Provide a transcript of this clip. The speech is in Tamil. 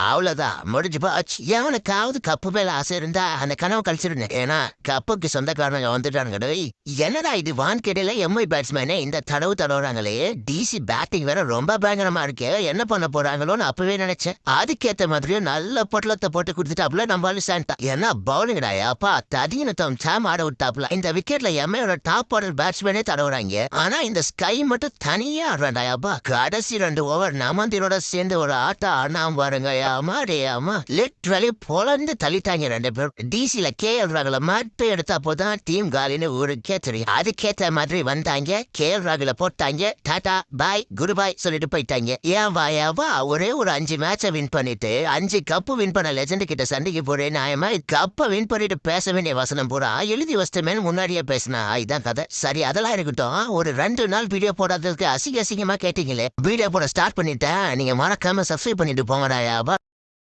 அவ்வளோதான் முடிஞ்சு போச்சு. எவனுக்காவது கப்பு மேல ஆசை இருந்தா அந்த கனவு கழிச்சிருந்தேன் ஏன்னா கப்புக்கு சொந்தக்காரங்க வந்துட்டானுங்க. என்னடா இது? வான்கேடையில எம்ஐ பேட்ஸ்மேனே இந்த தடவு தடவுறாங்களே. டிசி பேட்டிங் வேற ரொம்ப பயங்கரமா இருக்கே. என்ன பண்ண போறாங்களோன்னு அப்பவே நினைச்சேன். அதுக்கேத்த மாதிரியும் நல்ல பொட்டலத்தை போட்டு கொடுத்துட்டாப்ல நம்மளால சாண்டா. ஏன்னா பவுலிங்டா அப்பா ததீனத்தம் சாம் ஆட விட்டாப்ல இந்த விக்கெட்ல எம்ஐயோட டாப் ஆர்டர் பேட்ஸ்மேனே தடவுறாங்க. ஆனா இந்த ஸ்கை மட்டும் தனியா ஆடுறாண்டா அப்பா கடைசி ரெண்டு ஓவர் நமந்திரோட சேர்ந்து ஒரு ஆட்டம் ஆடினாம பாருங்க அம்மா டே ஆமா லிட்ரலி பொழந்து தள்ளிட்டாங்க ரெண்டு பேரும். டிசில கே எல் ராகுல மட்டும் எடுத்தா போதான் டீம் காலின்னு ஊருக்கே தெரியும். அதுக்கேத்த மாதிரி வந்தாங்க கே எல் ராகுல போட்டாங்க டாடா பாய் குரு பாய் சொல்லிட்டு போயிட்டாங்க. ஏன் வாயாவா? ஒரே ஒரு அஞ்சு மேட்சை வின் பண்ணிட்டு அஞ்சு கப்பு வின் பண்ண லெஜண்ட் கிட்ட சண்டைக்கு போறேன் நியாயமா கப்பை வின் பண்ணிட்டு பேச வேண்டிய வசனம் பூரா எழுதி வச்சிட்டமே முன்னாடியே பேசினா இதான் கதை. சரி அதெல்லாம் இருக்கட்டும். ஒரு ரெண்டு நாள் வீடியோ போடாததுக்கு அசிங்க அசிங்கமா கேட்டீங்களே. வீடியோ போட ஸ்டார்ட் பண்ணிட்டேன். நீங்க மறக்காம சப்ஸ்கிரைப் பண்ணிட்டு போங்கடா யாபா.